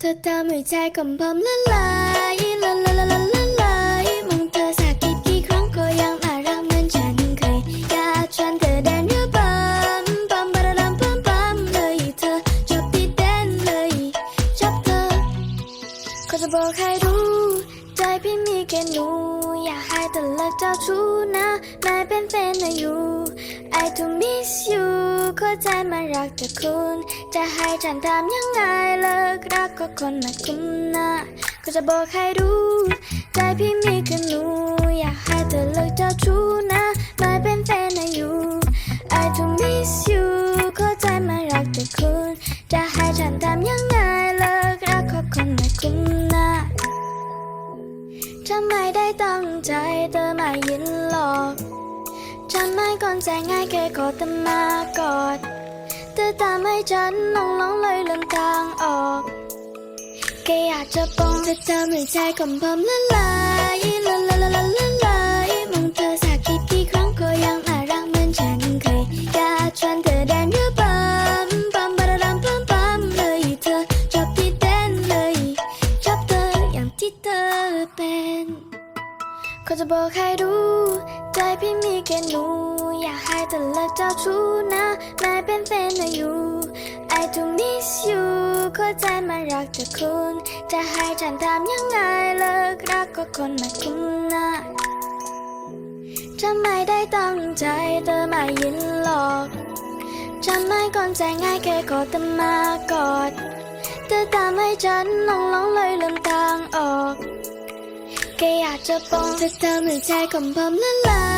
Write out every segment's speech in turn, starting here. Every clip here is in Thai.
เธอทำให้ใจของผมละลายละละละละละลายมองเธอสักกี่กี่ครั้งก็ยังน่ารักเหมือนฉันเคยอยากชวนเธอแดนเรือปั๊มปั๊มบาราดัมปั๊มปั๊มเลยเธอชอบที่เต้นเลยชอบเธอก็จะบอกให้รู้ใจพี่มีแค่หนูอยากให้เธอเลิกเจ้าชู้นะนายเป็นแฟนนะอยู่ เข้าใจมารักแต่คุณ จะให้ฉันทำยังไงเลิกรักก็คนมาคุ้มนะก็จะบอกให้รู้ ใจพี่มีแค่หนู อยากให้เธอเลิกเจ้าชู้นะนายเป็นแฟนนะอยู่ I do miss you เข้าใจมารักแต่คุณ จะให้ฉันทำยังไงเลิกรักก็คนมาคุ้มนะฉันไมได้ตั้งใจเธอม่ยินหรอก ฉันไม่ก่อนใจง่ายแค่ขอเธอมากอดเธอตามให้ฉันลงหลงเลยลืมทางออกแค่อยากจะปองเธอทำให้ใจของผมละลายละละละละละลายมองเธอสักกี่กี่ครั้งก็ยังน่ารักเหมือนฉันเคยอยากชวนเธอแดนเรือปั๊มปั๊มบาราดัมปั๊มปั๊มเลยเธอชอบที่เต้นเลยชอบเธออย่างที่เธอเป็นก็จะบอกให้รู้ พี่มีแค่หนู อยากให้เธอเลิกเจ้าชู้นะนายเป็นแฟนนะอยู่ I do miss you เข้าใจมารักแต่คุณ จะให้ฉันทำยังไงเลิกรักก็คนมาคุ้มนะฉันไม่ได้ตั้งใจเธอไม่ยินหรอก ฉันไม่ก่อนใจง่ายแค่ขอเธอมากอดเธอตามให้ฉันลงหลงเลยลืมทางออกแค่อยากจะปองเธอทำให้ใจของผมละลาย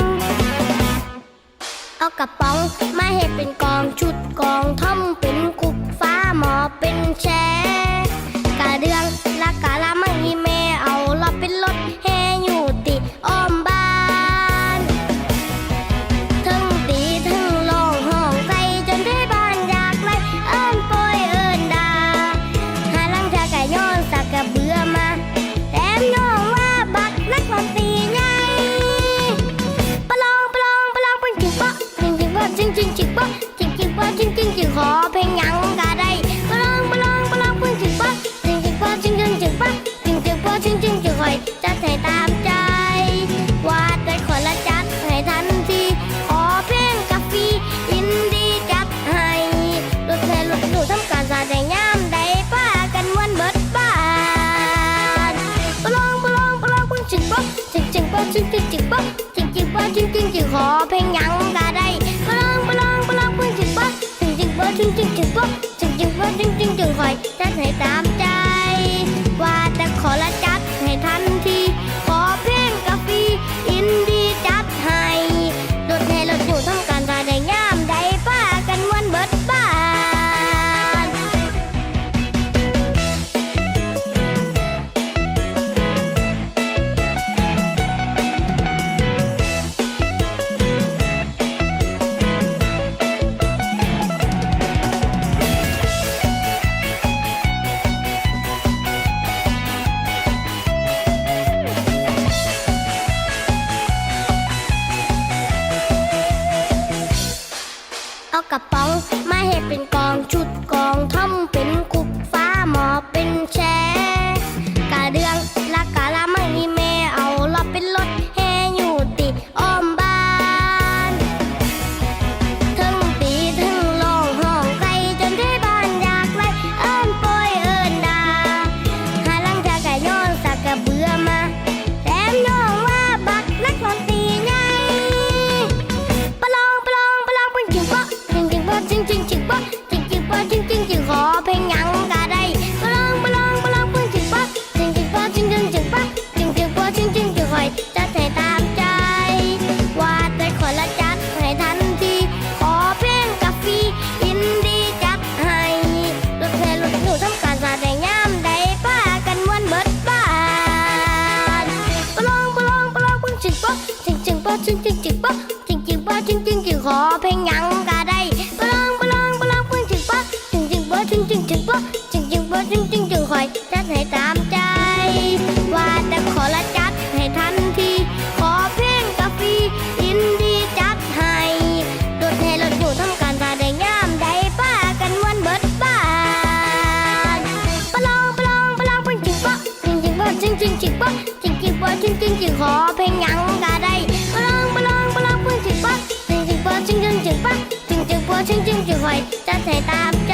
เอากระป๋อง มาเห็ดเป็นกองชุดกองท่อมเป็นกุกฟ้าหมอเป็นแช กจิงจิงจิงป๊อกจิงจิงป๊อกจิงจิงจิงขอเพลงหยังก็ได้ปลองปลองปลองปึ้งจิงป๊อกจิงจิงป๊อกจิงจิงจิงป๊อกจิงจิงป๊อกจิงจิงจิงคอยจัดให้ตามใจ อากระป๋องมา งจึงจึงขอเพลงยังก็ได้บลองปลองปลองเพื่อจึงปักจึงจึงพอจึงจึงจึงปักจึงจึงพอจึงจึงจึงคอยจะใส่ตาม